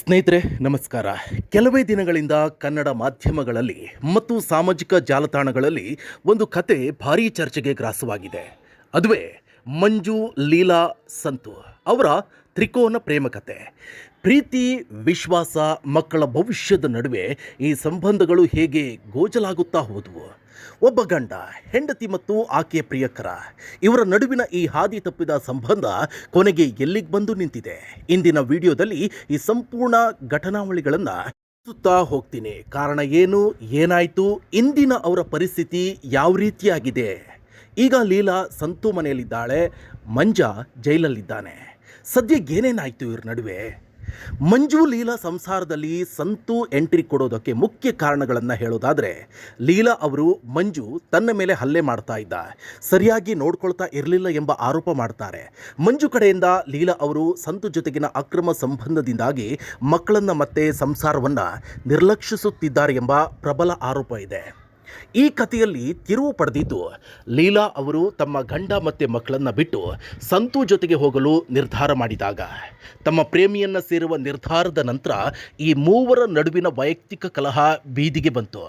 ಸ್ನೇಹಿತರೆ, ನಮಸ್ಕಾರ. ಕೆಲವೇ ದಿನಗಳಿಂದ ಕನ್ನಡ ಮಾಧ್ಯಮಗಳಲ್ಲಿ ಮತ್ತು ಸಾಮಾಜಿಕ ಜಾಲತಾಣಗಳಲ್ಲಿ ಒಂದು ಕತೆ ಭಾರೀ ಚರ್ಚೆಗೆ ಗ್ರಾಸವಾಗಿದೆ. ಅದುವೇ ಮಂಜು ಲೀಲಾ ಸಂತು ಅವರ ತ್ರಿಕೋನ ಪ್ರೇಮ ಕತೆ. ಪ್ರೀತಿ, ವಿಶ್ವಾಸ, ಮಕ್ಕಳ ಭವಿಷ್ಯದ ನಡುವೆ ಈ ಸಂಬಂಧಗಳು ಹೇಗೆ ಗೋಚಲಾಗುತ್ತಾ ಹೋದವು? ಒಬ್ಬ ಗಂಡ, ಹೆಂಡತಿ ಮತ್ತು ಆಕೆಯ ಪ್ರಿಯಕರ, ಇವರ ನಡುವಿನ ಈ ಹಾದಿ ತಪ್ಪಿದ ಸಂಬಂಧ ಕೊನೆಗೆ ಎಲ್ಲಿಗೆ ಬಂದು ನಿಂತಿದೆ? ಇಂದಿನ ವಿಡಿಯೋದಲ್ಲಿ ಈ ಸಂಪೂರ್ಣ ಘಟನಾವಳಿಗಳನ್ನು ಸುತ್ತಾ ಹೋಗ್ತೀನಿ. ಕಾರಣ ಏನು? ಏನಾಯಿತು? ಇಂದಿನ ಅವರ ಪರಿಸ್ಥಿತಿ ಯಾವ ರೀತಿಯಾಗಿದೆ? ಈಗ ಲೀಲಾ ಸಂತು ಮನೆಯಲ್ಲಿದ್ದಾಳೆ, ಮಂಜ ಜೈಲಲ್ಲಿದ್ದಾನೆ. ಸದ್ಯ ಏನೇನಾಯಿತು ಇವ್ರ ನಡುವೆ? ಮಂಜು ಲೀಲಾ ಸಂಸಾರದಲ್ಲಿ ಸಂತು ಎಂಟ್ರಿ ಕೊಡೋದಕ್ಕೆ ಮುಖ್ಯ ಕಾರಣಗಳನ್ನು ಹೇಳೋದಾದರೆ, ಲೀಲಾ ಅವರು ಮಂಜು ತನ್ನ ಮೇಲೆ ಹಲ್ಲೆ ಮಾಡ್ತಾ ಇದ್ದ. ಸರಿಯಾಗಿ ನೋಡ್ಕೊಳ್ತಾ ಇರಲಿಲ್ಲ ಎಂಬ ಆರೋಪ ಮಾಡ್ತಾರೆ. ಮಂಜು ಕಡೆಯಿಂದ ಲೀಲಾ ಅವರು ಸಂತು ಜೊತೆಗಿನ ಅಕ್ರಮ ಸಂಬಂಧದಿಂದಾಗಿ ಮಕ್ಕಳನ್ನು ಮತ್ತೆ ಸಂಸಾರವನ್ನು ನಿರ್ಲಕ್ಷಿಸುತ್ತಿದ್ದಾರೆ ಎಂಬ ಪ್ರಬಲ ಆರೋಪ ಇದೆ. ಈ ಕಥೆಯಲ್ಲಿ ತಿರುವು ಪಡೆದಿದ್ದು, ಲೀಲಾ ಅವರು ತಮ್ಮ ಗಂಡ ಮತ್ತು ಮಕ್ಕಳನ್ನು ಬಿಟ್ಟು ಸಂತು ಜೊತೆಗೆ ಹೋಗಲು ನಿರ್ಧಾರ ಮಾಡಿದಾಗ, ತಮ್ಮ ಪ್ರೇಮಿಯನ್ನು ಸೇರುವ ನಿರ್ಧಾರದ ನಂತರ ಈ ಮೂವರ ನಡುವಿನ ವೈಯಕ್ತಿಕ ಕಲಹ ಬೀದಿಗೆ ಬಂತು.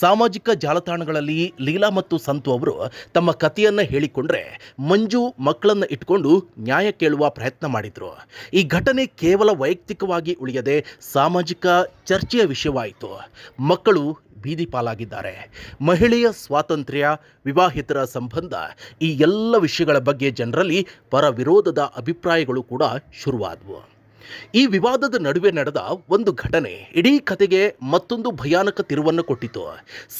ಸಾಮಾಜಿಕ ಜಾಲತಾಣಗಳಲ್ಲಿ ಲೀಲಾ ಮತ್ತು ಸಂತು ಅವರು ತಮ್ಮ ಕಥೆಯನ್ನು ಹೇಳಿಕೊಂಡ್ರೆ ಮಂಜು ಮಕ್ಕಳನ್ನು ಇಟ್ಕೊಂಡು ನ್ಯಾಯ ಕೇಳುವ ಪ್ರಯತ್ನ ಮಾಡಿದರು. ಈ ಘಟನೆ ಕೇವಲ ವೈಯಕ್ತಿಕವಾಗಿ ಉಳಿಯದೆ ಸಾಮಾಜಿಕ ಚರ್ಚೆಯ ವಿಷಯವಾಯಿತು. ಮಕ್ಕಳು ಬೀದಿ ಪಾಲಾಗಿದ್ದಾರೆ ಮಹಿಳೆಯ ಸ್ವಾತಂತ್ರ್ಯ, ವಿವಾಹಿತರ ಸಂಬಂಧ ಈ ಎಲ್ಲ ವಿಷಯಗಳ ಬಗ್ಗೆ ಜನರಲ್ಲಿ ಪರ ವಿರೋಧದ ಅಭಿಪ್ರಾಯಗಳು ಕೂಡ ಶುರುವಾದವು. ಈ ವಿವಾದದ ನಡುವೆ ನಡೆದ ಒಂದು ಘಟನೆ ಇಡೀ ಕತೆಗೆ ಮತ್ತೊಂದು ಭಯಾನಕ ತಿರುವನ್ನು ಕೊಟ್ಟಿತು.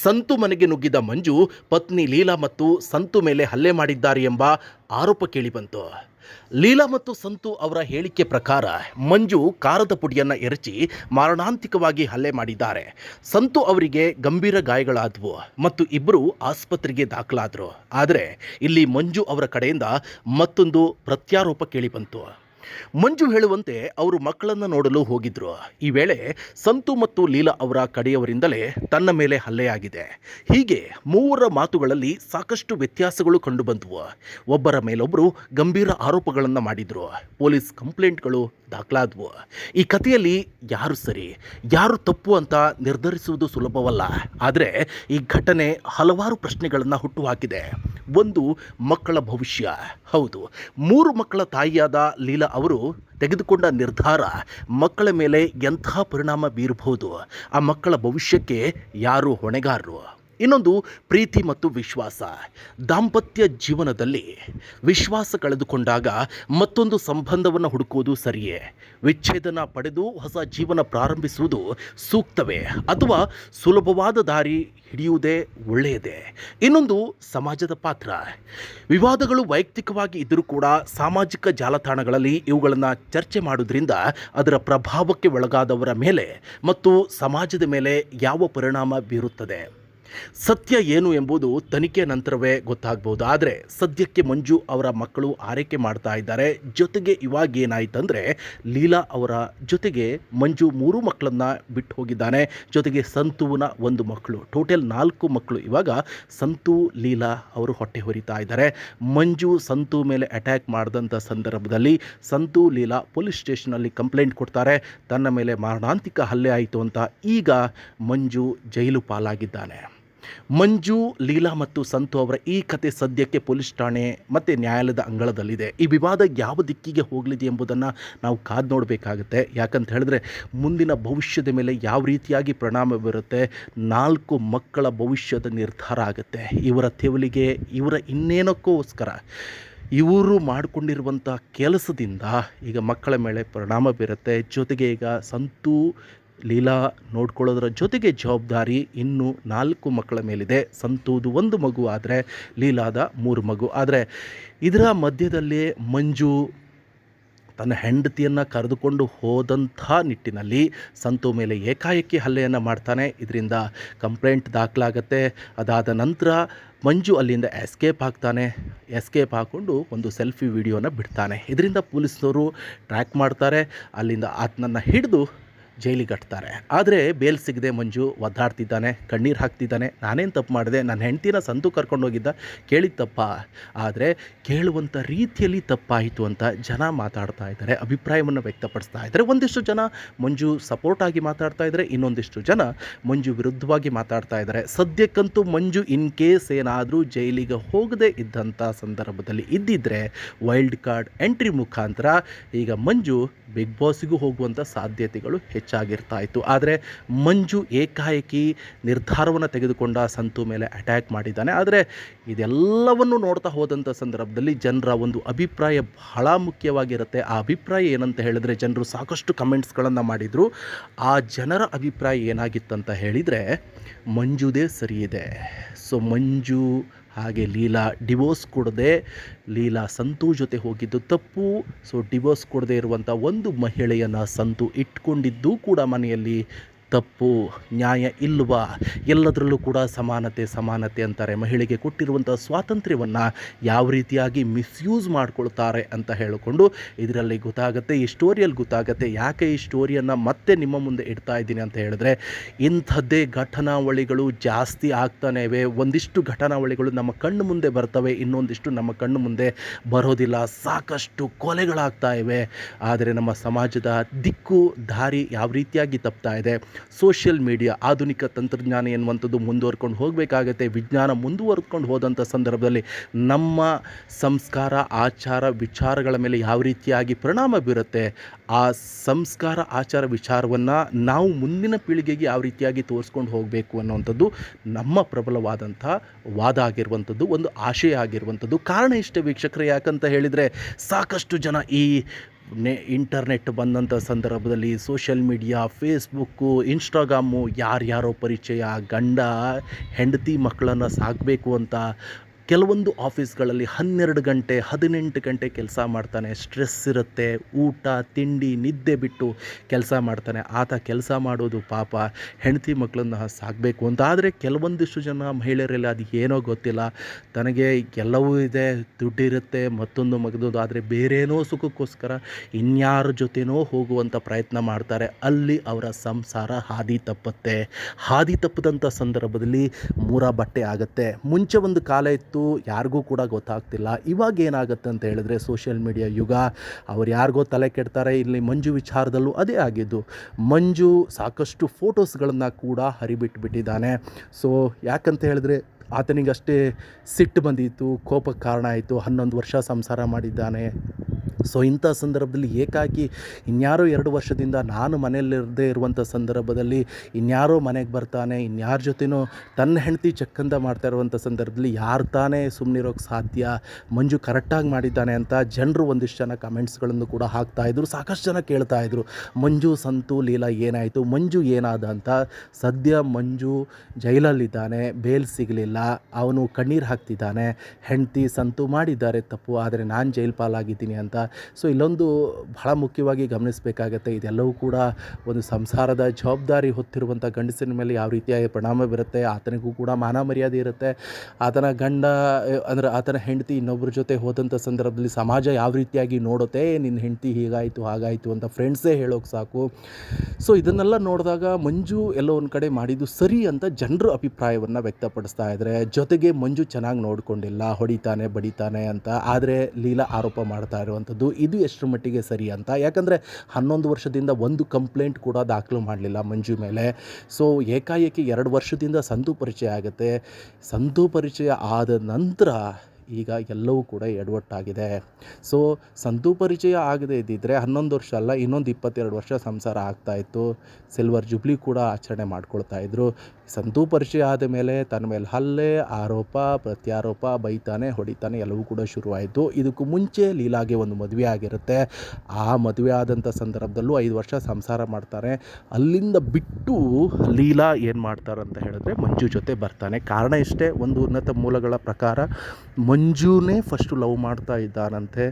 ಸಂತು ಮನೆಗೆ ನುಗ್ಗಿದ ಮಂಜು ಪತ್ನಿ ಲೀಲಾ ಮತ್ತು ಸಂತು ಮೇಲೆ ಹಲ್ಲೆ ಮಾಡಿದ್ದಾರೆ ಎಂಬ ಆರೋಪ ಕೇಳಿಬಂತು. ಲೀಲಾ ಮತ್ತು ಸಂತು ಅವರ ಹೇಳಿಕೆ ಪ್ರಕಾರ ಮಂಜು ಕಾರದ ಪುಡಿಯನ್ನು ಎರಚಿ ಮಾರಣಾಂತಿಕವಾಗಿ ಹಲ್ಲೆ ಮಾಡಿದ್ದಾರೆ. ಸಂತು ಅವರಿಗೆ ಗಂಭೀರ ಗಾಯಗಳಾದವು ಮತ್ತು ಇಬ್ಬರು ಆಸ್ಪತ್ರೆಗೆ ದಾಖಲಾದರು. ಆದರೆ ಇಲ್ಲಿ ಮಂಜು ಅವರ ಕಡೆಯಿಂದ ಮತ್ತೊಂದು ಪ್ರತ್ಯಾರೋಪ ಕೇಳಿಬಂತು ಮಂಜು ಹೇಳುವಂತೆ ಅವರು ಮಕ್ಕಳನ್ನು ನೋಡಲು ಹೋಗಿದ್ರು. ಈ ವೇಳೆ ಸಂತು ಮತ್ತು ಲೀಲಾ ಅವರ ಕಡೆಯವರಿಂದಲೇ ತನ್ನ ಮೇಲೆ ಹಲ್ಲೆಯಾಗಿದೆ ಹೀಗೆ ಮೂವರ ಮಾತುಗಳಲ್ಲಿ ಸಾಕಷ್ಟು ವ್ಯತ್ಯಾಸಗಳು ಕಂಡುಬಂದವು. ಒಬ್ಬರ ಮೇಲೊಬ್ಬರು ಗಂಭೀರ ಆರೋಪಗಳನ್ನು ಮಾಡಿದ್ರು. ಪೊಲೀಸ್ ಕಂಪ್ಲೇಂಟ್ಗಳು ದಾಖಲಾದವು. ಈ ಕಥೆಯಲ್ಲಿ ಯಾರು ಸರಿ, ಯಾರು ತಪ್ಪು ಅಂತ ನಿರ್ಧರಿಸುವುದು ಸುಲಭವಲ್ಲ. ಆದರೆ ಈ ಘಟನೆ ಹಲವಾರು ಪ್ರಶ್ನೆಗಳನ್ನು ಹುಟ್ಟುಹಾಕಿದೆ ಒಂದು ಮಕ್ಕಳ ಭವಿಷ್ಯ. ಹೌದು, ಮೂರು ಮಕ್ಕಳ ತಾಯಿಯಾದ ಲೀಲಾ ಅವರು ತೆಗೆದುಕೊಂಡ ನಿರ್ಧಾರ ಮಕ್ಕಳ ಮೇಲೆ ಎಂಥ ಪರಿಣಾಮ ಬೀರಬಹುದು? ಆ ಮಕ್ಕಳ ಭವಿಷ್ಯಕ್ಕೆ ಯಾರು ಹೊಣೆಗಾರರು? ಇನ್ನೊಂದು ಪ್ರೀತಿ ಮತ್ತು ವಿಶ್ವಾಸ. ದಾಂಪತ್ಯ ಜೀವನದಲ್ಲಿ ವಿಶ್ವಾಸ ಕಳೆದುಕೊಂಡಾಗ ಮತ್ತೊಂದು ಸಂಬಂಧವನ್ನು ಹುಡುಕುವುದು ಸರಿಯೇ. ವಿಚ್ಛೇದನ ಪಡೆದು ಹೊಸ ಜೀವನ ಪ್ರಾರಂಭಿಸುವುದು ಸೂಕ್ತವೇ ಅಥವಾ ಸುಲಭವಾದ ದಾರಿ ಹಿಡಿಯುವುದೇ ಒಳ್ಳೆಯದೇ? ಇನ್ನೊಂದು ಸಮಾಜದ ಪಾತ್ರ. ವಿವಾದಗಳು ವೈಯಕ್ತಿಕವಾಗಿ ಇದ್ದರೂ ಕೂಡ ಸಾಮಾಜಿಕ ಜಾಲತಾಣಗಳಲ್ಲಿ ಇವುಗಳನ್ನು ಚರ್ಚೆ ಮಾಡೋದ್ರಿಂದ ಅದರ ಪ್ರಭಾವಕ್ಕೆ ಒಳಗಾದವರ ಮೇಲೆ ಮತ್ತು ಸಮಾಜದ ಮೇಲೆ ಯಾವ ಪರಿಣಾಮ ಬೀರುತ್ತದೆ? ಸತ್ಯ ಏನು ಎಂಬುದು ತನಿಖೆ ನಂತರವೇ ಗೊತ್ತಾಗ್ಬೋದು. ಆದರೆ ಸದ್ಯಕ್ಕೆ ಮಂಜು ಅವರ ಮಕ್ಕಳು ಆರೈಕೆ ಮಾಡ್ತಾ ಇದ್ದಾರೆ. ಜೊತೆಗೆ ಇವಾಗ ಏನಾಯ್ತಂದರೆ ಲೀಲಾ ಅವರ ಜೊತೆಗೆ ಮಂಜು ಮೂರು ಮಕ್ಕಳನ್ನು ಬಿಟ್ಟು ಹೋಗಿದ್ದಾನೆ. ಜೊತೆಗೆ ಸಂತುವಿನ ಒಂದು ಮಕ್ಕಳು. ಟೋಟಲ್ ನಾಲ್ಕು ಮಕ್ಕಳು ಇವಾಗ ಸಂತು, ಲೀಲಾ ಅವರು ಹೊಟ್ಟೆ ಹೊರಿತಾ ಇದ್ದಾರೆ. ಮಂಜು ಸಂತು ಮೇಲೆ ಅಟ್ಯಾಕ್ ಮಾಡಿದಂಥ ಸಂದರ್ಭದಲ್ಲಿ ಸಂತು, ಲೀಲಾ ಪೊಲೀಸ್ ಸ್ಟೇಷನಲ್ಲಿ ಕಂಪ್ಲೇಂಟ್ ಕೊಡ್ತಾರೆ. ತನ್ನ ಮೇಲೆ ಮಾರಣಾಂತಿಕ ಹಲ್ಲೆ ಆಯಿತು ಅಂತ ಈಗ ಮಂಜು ಜೈಲು ಪಾಲಾಗಿದ್ದಾನೆ. ಮಂಜು, ಲೀಲಾ ಮತ್ತು ಸಂತು ಅವರ ಈ ಕತೆ ಸದ್ಯಕ್ಕೆ ಪೊಲೀಸ್ ಠಾಣೆ ಮತ್ತು ನ್ಯಾಯಾಲಯದ ಅಂಗಳದಲ್ಲಿದೆ. ಈ ವಿವಾದ ಯಾವ ದಿಕ್ಕಿಗೆ ಹೋಗಲಿದೆ ಎಂಬುದನ್ನು ನಾವು ಕಾದು ನೋಡಬೇಕಾಗುತ್ತೆ. ಯಾಕಂತ ಹೇಳಿದ್ರೆ ಮುಂದಿನ ಭವಿಷ್ಯದ ಮೇಲೆ ಯಾವ ರೀತಿಯಾಗಿ ಪರಿಣಾಮ ಬೀರುತ್ತೆ, ನಾಲ್ಕು ಮಕ್ಕಳ ಭವಿಷ್ಯದ ನಿರ್ಧಾರ ಆಗುತ್ತೆ. ಇವರ ತೆವಲಿಗೆ ಇವರ ಇನ್ನೇನಕ್ಕೋಸ್ಕರ ಇವರು ಮಾಡಿಕೊಂಡಿರುವಂಥ ಕೆಲಸದಿಂದ ಈಗ ಮಕ್ಕಳ ಮೇಲೆ ಪರಿಣಾಮ ಬೀರುತ್ತೆ. ಜೊತೆಗೆ ಈಗ ಸಂತು ಲೀಲಾ ನೋಡ್ಕೊಳ್ಳೋದ್ರ ಜೊತೆಗೆ ಜವಾಬ್ದಾರಿ ಇನ್ನು ನಾಲ್ಕು ಮಕ್ಕಳ ಮೇಲಿದೆ. ಸಂತೂದು ಒಂದು ಮಗು ಆದರೆ, ಲೀಲಾದ ಮೂರು ಮಗು ಆದರೆ. ಇದರ ಮಧ್ಯದಲ್ಲಿ ಮಂಜು ತನ್ನ ಹೆಂಡತಿಯನ್ನು ಕರೆದುಕೊಂಡು ಹೋದಂಥ ನಿಟ್ಟಿನಲ್ಲಿ ಸಂತು ಮೇಲೆ ಏಕಾಏಕಿ ಹಲ್ಲೆಯನ್ನು ಮಾಡ್ತಾನೆ. ಇದರಿಂದ ಕಂಪ್ಲೇಂಟ್ ದಾಖಲಾಗತ್ತೆ. ಅದಾದ ನಂತರ ಮಂಜು ಅಲ್ಲಿಂದ ಎಸ್ಕೇಪ್ ಹಾಕ್ತಾನೆ ಎಸ್ಕೇಪ್ ಹಾಕ್ಕೊಂಡು ಒಂದು ಸೆಲ್ಫಿ ವಿಡಿಯೋನ ಬಿಡ್ತಾನೆ. ಇದರಿಂದ ಪೊಲೀಸ್ನವರು ಟ್ರ್ಯಾಕ್ ಮಾಡ್ತಾರೆ. ಅಲ್ಲಿಂದ ಆತನನ್ನು ಹಿಡಿದು ಜೈಲಿಗೆ ಕಟ್ತಾರೆ. ಆದರೆ ಬೇಲ್ ಸಿಗದೆ ಮಂಜು ಒದ್ದಾಡ್ತಿದ್ದಾನೆ, ಕಣ್ಣೀರು ಹಾಕ್ತಿದ್ದಾನೆ. ನಾನೇನು ತಪ್ಪು ಮಾಡಿದೆ? ನನ್ನ ಹೆಂಡ್ತಿನ ಸಂತು ಕರ್ಕೊಂಡು ಹೋಗಿದ್ದ? ಕೇಳಿದ ತಪ್ಪ. ಆದರೆ ಕೇಳುವಂಥ ರೀತಿಯಲ್ಲಿ ತಪ್ಪಾಯಿತು ಅಂತ ಜನ ಮಾತಾಡ್ತಾ ಇದ್ದಾರೆ, ಅಭಿಪ್ರಾಯವನ್ನು ವ್ಯಕ್ತಪಡಿಸ್ತಾ ಇದ್ದಾರೆ. ಒಂದಿಷ್ಟು ಜನ ಮಂಜು ಸಪೋರ್ಟ್ ಆಗಿ ಮಾತಾಡ್ತಾ ಇದ್ದಾರೆ, ಇನ್ನೊಂದಿಷ್ಟು ಜನ ಮಂಜು ವಿರುದ್ಧವಾಗಿ ಮಾತಾಡ್ತಾ ಇದ್ದಾರೆ. ಸದ್ಯಕ್ಕಂತೂ ಮಂಜು ಇನ್ ಕೇಸ್ ಏನಾದರೂ ಜೈಲಿಗೆ ಹೋಗದೆ ಇದ್ದಂಥ ಸಂದರ್ಭದಲ್ಲಿ ಇದ್ದಿದ್ದರೆ ವೈಲ್ಡ್ ಕಾರ್ಡ್ ಎಂಟ್ರಿ ಮುಖಾಂತರ ಈಗ ಮಂಜು ಬಿಗ್ ಬಾಸಿಗೂ ಹೋಗುವಂಥ ಸಾಧ್ಯತೆಗಳು ಹೆಚ್ಚಾಗಿರ್ತಾ ಇತ್ತು ಆದರೆ ಮಂಜು ಏಕಾಏಕಿ ನಿರ್ಧಾರವನ್ನು ತೆಗೆದುಕೊಂಡ ಸಂತು ಮೇಲೆ ಅಟ್ಯಾಕ್ ಮಾಡಿದ್ದಾನೆ. ಆದರೆ ಇದೆಲ್ಲವನ್ನು ನೋಡ್ತಾ ಹೋದಂಥ ಸಂದರ್ಭದಲ್ಲಿ ಜನರ ಒಂದು ಅಭಿಪ್ರಾಯ ಬಹಳ ಮುಖ್ಯವಾಗಿರುತ್ತೆ. ಆ ಅಭಿಪ್ರಾಯ ಏನಂತ ಹೇಳಿದ್ರೆ ಜನರು ಸಾಕಷ್ಟು ಕಮೆಂಟ್ಸ್ಗಳನ್ನು ಮಾಡಿದರು. ಆ ಜನರ ಅಭಿಪ್ರಾಯ ಏನಾಗಿತ್ತಂತ ಹೇಳಿದರೆ, ಮಂಜುದೇ ಸರಿಯಿದೆ. ಸೊ ಮಂಜು ಹಾಗೆ ಲೀಲಾ ಡಿವೋರ್ಸ್ ಕೊಡದೆ ಲೀಲಾ ಸಂತು ಜೊತೆ ಹೋಗಿದ್ದು ತಪ್ಪು. ಸೊ ಡಿವೋರ್ಸ್ ಕೊಡದೆ ಇರುವಂಥ ಒಂದು ಮಹಿಳೆಯನ್ನು ಸಂತು ಇಟ್ಕೊಂಡಿದ್ದು ಕೂಡ ಮನೆಯಲ್ಲಿ ತಪ್ಪು, ನ್ಯಾಯ ಇಲ್ವಾ ಎಲ್ಲದರಲ್ಲೂ ಕೂಡ ಸಮಾನತೆ ಸಮಾನತೆ ಅಂತಾರೆ. ಮಹಿಳೆಗೆ ಕೊಟ್ಟಿರುವಂಥ ಸ್ವಾತಂತ್ರ್ಯವನ್ನು ಯಾವ ರೀತಿಯಾಗಿ ಮಿಸ್ಯೂಸ್ ಮಾಡ್ಕೊಳ್ತಾರೆ ಅಂತ ಹೇಳಿಕೊಂಡು ಇದರಲ್ಲಿ ಗೊತ್ತಾಗುತ್ತೆ, ಈ ಸ್ಟೋರಿಯಲ್ಲಿ ಗೊತ್ತಾಗುತ್ತೆ. ಯಾಕೆ ಈ ಸ್ಟೋರಿಯನ್ನು ಮತ್ತೆ ನಿಮ್ಮ ಮುಂದೆ ಇಡ್ತಾ ಇದ್ದೀನಿ ಅಂತ ಹೇಳಿದ್ರೆ, ಇಂಥದ್ದೇ ಘಟನಾವಳಿಗಳು ಜಾಸ್ತಿ ಆಗ್ತಾನೆ ಇವೆ ಒಂದಿಷ್ಟು ಘಟನಾವಳಿಗಳು ನಮ್ಮ ಕಣ್ಣು ಮುಂದೆ ಬರ್ತವೆ, ಇನ್ನೊಂದಿಷ್ಟು ನಮ್ಮ ಕಣ್ಣು ಮುಂದೆ ಬರೋದಿಲ್ಲ. ಸಾಕಷ್ಟು ಕೊಲೆಗಳಾಗ್ತಾ ಇವೆ. ಆದರೆ ನಮ್ಮ ಸಮಾಜದ ದಿಕ್ಕು, ದಾರಿ ಯಾವ ರೀತಿಯಾಗಿ ತಪ್ತಾ ಇದೆ? ಸೋಷಿಯಲ್ ಮೀಡಿಯಾ, ಆಧುನಿಕ ತಂತ್ರಜ್ಞಾನ ಎನ್ನುವಂಥದ್ದು ಮುಂದುವರ್ಕೊಂಡು ಹೋಗಬೇಕಾಗತ್ತೆ. ವಿಜ್ಞಾನ ಮುಂದುವರ್ಕೊಂಡು ಹೋದಂಥ ಸಂದರ್ಭದಲ್ಲಿ ನಮ್ಮ ಸಂಸ್ಕಾರ, ಆಚಾರ, ವಿಚಾರಗಳ ಮೇಲೆ ಯಾವ ರೀತಿಯಾಗಿ ಪರಿಣಾಮ ಬೀರುತ್ತೆ? ಆ ಸಂಸ್ಕಾರ, ಆಚಾರ, ವಿಚಾರವನ್ನು ನಾವು ಮುಂದಿನ ಪೀಳಿಗೆಗೆ ಯಾವ ರೀತಿಯಾಗಿ ತೋರಿಸ್ಕೊಂಡು ಹೋಗಬೇಕು ಅನ್ನುವಂಥದ್ದು ನಮ್ಮ ಪ್ರಬಲವಾದಂಥ ವಾದ ಆಗಿರುವಂಥದ್ದು, ಒಂದು ಆಶಯ ಆಗಿರುವಂಥದ್ದು. ಕಾರಣ ಇಷ್ಟೇ ವೀಕ್ಷಕರೇ, ಯಾಕಂತ ಹೇಳಿದರೆ ಸಾಕಷ್ಟು ಜನ ಈ ನೆ ಇಂಟರ್ನೆಟ್ ಬಂದಂಥ ಸಂದರ್ಭದಲ್ಲಿ ಸೋಷಿಯಲ್ ಮೀಡಿಯಾ ಫೇಸ್ಬುಕ್ಕು ಇನ್ಸ್ಟಾಗ್ರಾಮು ಯಾರ್ಯಾರೋ ಪರಿಚಯ, ಗಂಡ, ಹೆಂಡತಿ ಮಕ್ಕಳನ್ನು ಸಾಕಬೇಕು ಅಂತ ಕೆಲವೊಂದು ಆಫೀಸ್ಗಳಲ್ಲಿ ಹನ್ನೆರಡು ಗಂಟೆ, ಹದಿನೆಂಟು ಗಂಟೆ ಕೆಲಸ ಮಾಡ್ತಾನೆ. ಸ್ಟ್ರೆಸ್ ಇರುತ್ತೆ, ಊಟ, ತಿಂಡಿ, ನಿದ್ದೆ ಬಿಟ್ಟು ಕೆಲಸ ಮಾಡ್ತಾನೆ. ಆತ ಕೆಲಸ ಮಾಡೋದು ಪಾಪ, ಹೆಂಡತಿ ಮಕ್ಕಳನ್ನ ಸಾಕಬೇಕು ಅಂತ. ಆದರೆ ಕೆಲವೊಂದಿಷ್ಟು ಜನ ಮಹಿಳೆಯರಲ್ಲಿ ಅದು ಏನೋ ಗೊತ್ತಿಲ್ಲ. ತನಗೆ ಎಲ್ಲವೂ ಇದೆ, ದುಡ್ಡಿರುತ್ತೆ, ಮತ್ತೊಂದು ಮಗದೊಂದು. ಆದರೆ ಬೇರೇನೋ ಸುಖಕ್ಕೋಸ್ಕರ ಇನ್ಯಾರ ಜೊತೆನೋ ಹೋಗುವಂಥ ಪ್ರಯತ್ನ ಮಾಡ್ತಾರೆ. ಅಲ್ಲಿ ಅವರ ಸಂಸಾರ ಹಾದಿ ತಪ್ಪುತ್ತೆ. ಹಾದಿ ತಪ್ಪದಂಥ ಸಂದರ್ಭದಲ್ಲಿ ಮೂರ ಬಟ್ಟೆ ಆಗುತ್ತೆ. ಮುಂಚೆ ಒಂದು ಕಾಲ ಯಾರಿಗೂ ಕೂಡ ಗೊತ್ತಾಗ್ತಿಲ್ಲ. ಇವಾಗ ಏನಾಗುತ್ತೆ ಅಂತ ಹೇಳಿದ್ರೆ ಸೋಷಿಯಲ್ ಮೀಡಿಯಾ ಯುಗ, ಅವ್ರು ಯಾರಿಗೋ ತಲೆ ಕೆಡ್ತಾರೆ, ಇಲ್ಲಿ ಮಂಜು ವಿಚಾರದಲ್ಲೂ ಅದೇ ಆಗಿದ್ದು. ಮಂಜು ಸಾಕಷ್ಟು ಫೋಟೋಸ್ಗಳನ್ನು ಕೂಡ ಹರಿಬಿಟ್ಬಿಟ್ಟಿದ್ದಾನೆ. ಸೊ ಯಾಕಂತ ಹೇಳಿದ್ರೆ ಆತನಿಗಷ್ಟೇ ಸಿಟ್ಟು ಬಂದಿತ್ತು, ಕೋಪಕ್ಕೆ ಕಾರಣ ಆಯಿತು, ಹನ್ನೊಂದು ವರ್ಷ ಸಂಸಾರ ಮಾಡಿದ್ದಾನೆ. ಸೊ ಇಂಥ ಸಂದರ್ಭದಲ್ಲಿ ಏಕಾಕಿ ಇನ್ಯಾರೋ ಎರಡು ವರ್ಷದಿಂದ ನಾನು ಮನೆಯಲ್ಲಿರದೇ ಇರುವಂಥ ಸಂದರ್ಭದಲ್ಲಿ ಇನ್ಯಾರೋ ಮನೆಗೆ ಬರ್ತಾನೆ, ಇನ್ಯಾರ ಜೊತೆನೋ ತನ್ನ ಹೆಂಡತಿ ಚಕ್ಕಂದ ಮಾಡ್ತಾ ಇರುವಂಥ ಸಂದರ್ಭದಲ್ಲಿ ಯಾರು ತಾನೇ ಸುಮ್ಮನಿರೋಕ್ಕೆ ಸಾಧ್ಯ? ಮಂಜು ಕರೆಕ್ಟಾಗಿ ಮಾಡಿದ್ದಾನೆ ಅಂತ ಜನರು ಒಂದಿಷ್ಟು ಜನ ಕಮೆಂಟ್ಸ್ಗಳನ್ನು ಕೂಡ ಹಾಕ್ತಾ ಇದ್ರು, ಸಾಕಷ್ಟು ಜನ ಕೇಳ್ತಾ ಇದ್ರು. ಮಂಜು, ಸಂತು, ಲೀಲಾ ಏನಾಯಿತು? ಮಂಜು ಏನಾದ ಅಂತ ಸದ್ಯ ಮಂಜು ಜೈಲಲ್ಲಿದ್ದಾನೆ, ಬೇಲ್ ಸಿಗಲಿಲ್ಲ. ಅವನು ಕಣ್ಣೀರು ಹಾಕ್ತಿದ್ದಾನೆ. ಹೆಂಡತಿ ಸಂತು ಮಾಡಿದ್ದಾರೆ ತಪ್ಪು, ಆದರೆ ನಾನು ಜೈಲು ಪಾಲಾಗಿದ್ದೀನಿ ಅಂತ. ಸೊ ಇಲ್ಲೊಂದು ಬಹಳ ಮುಖ್ಯವಾಗಿ ಗಮನಿಸಬೇಕಾಗತ್ತೆ, ಇದೆಲ್ಲವೂ ಕೂಡ ಒಂದು ಸಂಸಾರದ ಜವಾಬ್ದಾರಿ ಹೊತ್ತಿರುವಂಥ ಗಂಡಸಿನ ಮೇಲೆ ಯಾವ ರೀತಿಯಾಗಿ ಪರಿಣಾಮ ಬೀರುತ್ತೆ, ಆತನಿಗೂ ಕೂಡ ಮಾನ ಮರ್ಯಾದೆ ಇರುತ್ತೆ. ಆತನ ಗಂಡ, ಅಂದರೆ ಆತನ ಹೆಂಡತಿ ಇನ್ನೊಬ್ಬರ ಜೊತೆ ಹೋದಂಥ ಸಂದರ್ಭದಲ್ಲಿ ಸಮಾಜ ಯಾವ ರೀತಿಯಾಗಿ ನೋಡುತ್ತೆ ನಿನ್ನ ಹೆಂಡತಿ ಹೀಗಾಯಿತು, ಹಾಗಾಯಿತು ಅಂತ ಫ್ರೆಂಡ್ಸೇ ಹೇಳೋಕೆ ಸಾಕು. ಸೊ ಇದನ್ನೆಲ್ಲ ನೋಡಿದಾಗ ಮಂಜು ಎಲ್ಲೋ ಒಂದು ಕಡೆ ಮಾಡಿದ್ದು ಸರಿ ಅಂತ ಜನರು ಅಭಿಪ್ರಾಯವನ್ನು ವ್ಯಕ್ತಪಡಿಸ್ತಾ ಇದ್ದಾರೆ ಜೊತೆಗೆ ಮಂಜು ಚೆನ್ನಾಗಿ ನೋಡಿಕೊಂಡಿಲ್ಲ, ಹೊಡಿತಾನೆ, ಬಡಿತಾನೆ ಅಂತ, ಆದರೆ ಲೀಲಾ ಆರೋಪ ಮಾಡ್ತಾ ಇರುವಂಥದ್ದು ಇದು ಎಷ್ಟರ ಮಟ್ಟಿಗೆ ಸರಿ ಅಂತ. ಯಾಕಂದರೆ ಹನ್ನೊಂದು ವರ್ಷದಿಂದ ಒಂದು ಕಂಪ್ಲೇಂಟ್ ಕೂಡ ದಾಖಲು ಮಾಡಲಿಲ್ಲ ಮಂಜು ಮೇಲೆ. ಸೊ ಏಕಾಏಕಿ ಎರಡು ವರ್ಷದಿಂದ ಸಂತು ಪರಿಚಯ ಆಗುತ್ತೆ. ಸಂತು ಪರಿಚಯ ಆದ ನಂತರ ಈಗ ಎಲ್ಲವೂ ಕೂಡ ಎಡವಟ್ಟಾಗಿದೆ. ಸೊ ಸಂತು ಪರಿಚಯ ಆಗದೇ ಇದ್ದಿದ್ದರೆ ಹನ್ನೊಂದು ವರ್ಷ ಅಲ್ಲ, ಇನ್ನೊಂದು ಇಪ್ಪತ್ತೆರಡು ವರ್ಷ ಸಂಸಾರ ಆಗ್ತಾಯಿತ್ತು ಸಿಲ್ವರ್ ಜುಬ್ಲಿ ಕೂಡ ಆಚರಣೆ ಮಾಡ್ಕೊಳ್ತಾ ಇದ್ರು. ಸಂತು ಪರಿಚಯ ಆದ ಮೇಲೆ ತನ್ನ ಮೇಲೆ ಹಲ್ಲೆ, ಆರೋಪ, ಪ್ರತ್ಯಾರೋಪ, ಬೈತಾನೆ, ಹೊಡಿತಾನೆ ಎಲ್ಲವೂ ಕೂಡ ಶುರುವಾಯಿತು. ಇದಕ್ಕೂ ಮುಂಚೆ ಲೀಲಾಗೆ ಒಂದು ಮದುವೆ ಆಗಿರುತ್ತೆ. ಆ ಮದುವೆ ಆದಂಥ ಸಂದರ್ಭದಲ್ಲೂ ಐದು ವರ್ಷ ಸಂಸಾರ ಮಾಡ್ತಾರೆ. ಅಲ್ಲಿಂದ ಬಿಟ್ಟು ಲೀಲಾ ಏನು ಮಾಡ್ತಾರೆ ಅಂತ ಹೇಳಿದ್ರೆ ಮಂಜು ಜೊತೆ ಬರ್ತಾನೆ. ಕಾರಣ ಇಷ್ಟೇ, ಒಂದು ಉನ್ನತ ಮೂಲಗಳ ಪ್ರಕಾರ ಮಂಜುನೇ ಫಸ್ಟು ಲವ್ ಮಾಡ್ತಾ ಇದ್ದಾನಂತೆ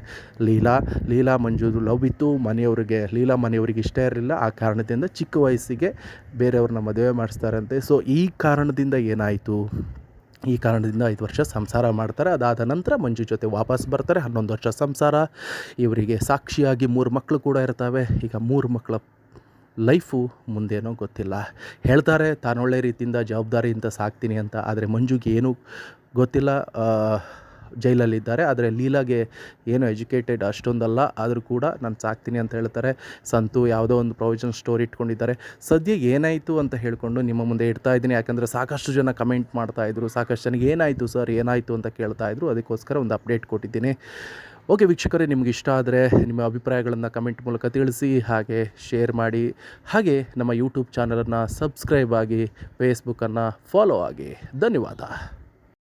ಲೀಲಾ. ಲೀಲಾ ಮಂಜುದು ಲವ್ ಇತ್ತು. ಮನೆಯವರಿಗೆ, ಲೀಲಾ ಮನೆಯವರಿಗೆ ಇಷ್ಟ ಇರಲಿಲ್ಲ. ಆ ಕಾರಣದಿಂದ ಚಿಕ್ಕ ವಯಸ್ಸಿಗೆ ಬೇರೆಯವ್ರನ್ನ ಮದುವೆ ಮಾಡಿಸ್ತಾರಂತೆ. ಸೊ ಈ ಕಾರಣದಿಂದ ಏನಾಯಿತು? ಈ ಕಾರಣದಿಂದ ಐದು ವರ್ಷ ಸಂಸಾರ ಮಾಡ್ತಾರೆ. ಅದಾದ ನಂತರ ಮಂಜು ಜೊತೆ ವಾಪಸ್ ಬರ್ತಾರೆ. ಹನ್ನೊಂದು ವರ್ಷ ಸಂಸಾರ. ಇವರಿಗೆ ಸಾಕ್ಷಿಯಾಗಿ ಮೂರು ಮಕ್ಕಳು ಕೂಡ ಇರ್ತವೆ. ಈಗ ಮೂರು ಮಕ್ಕಳ ಲೈಫು ಮುಂದೇನೋ ಗೊತ್ತಿಲ್ಲ. ಹೇಳ್ತಾರೆ, ತಾನೊಳ್ಳೆ ರೀತಿಯಿಂದ ಜವಾಬ್ದಾರಿಯಿಂದ ಸಾಕ್ತೀನಿ ಅಂತ. ಆದರೆ ಮಂಜುಗೆ ಏನೂ ಗೊತ್ತಿಲ್ಲ. ಜೈಲಲ್ಲಿದ್ದಾರೆ. ಆದರೆ ಲೀಲಾಗೆ ಏನು ಎಜುಕೇಟೆಡ್ ಅಷ್ಟೊಂದಲ್ಲ. ಆದರೂ ಕೂಡ ನಾನು ಸಾಕ್ತೀನಿ ಅಂತ ಹೇಳ್ತಾರೆ. ಸಂತು ಯಾವುದೋ ಒಂದು ಪ್ರೊವಿಷನ್ ಸ್ಟೋರಿ ಇಟ್ಕೊಂಡಿದ್ದಾರೆ. ಸದ್ಯ ಏನಾಯಿತು ಅಂತ ಹೇಳಿಕೊಂಡು ನಿಮ್ಮ ಮುಂದೆ ಇಡ್ತಾ ಇದ್ದೀನಿ. ಯಾಕಂದರೆ ಸಾಕಷ್ಟು ಜನ ಕಮೆಂಟ್ ಮಾಡ್ತಾ ಇದ್ರು. ಸಾಕಷ್ಟು ಜನ ಏನಾಯಿತು ಸರ್? ಏನಾಯಿತು ಅಂತ ಕೇಳ್ತಾ ಇದ್ರು. ಅದಕ್ಕೋಸ್ಕರ ಒಂದು ಅಪ್ಡೇಟ್ ಕೊಟ್ಟಿದ್ದೀನಿ. ಓಕೆ ವೀಕ್ಷಕರೇ, ನಿಮ್ಗೆ ಇಷ್ಟ ಆದರೆ ನಿಮ್ಮ ಅಭಿಪ್ರಾಯಗಳನ್ನು ಕಮೆಂಟ್ ಮೂಲಕ ತಿಳಿಸಿ, ಹಾಗೆ ಶೇರ್ ಮಾಡಿ. ಹಾಗೆ ನಮ್ಮ ಯೂಟ್ಯೂಬ್ ಚಾನಲನ್ನು ಸಬ್ಸ್ಕ್ರೈಬ್ ಆಗಿ ಫೇಸ್ಬುಕ್ಕನ್ನು ಫಾಲೋ ಆಗಿ. ಧನ್ಯವಾದ.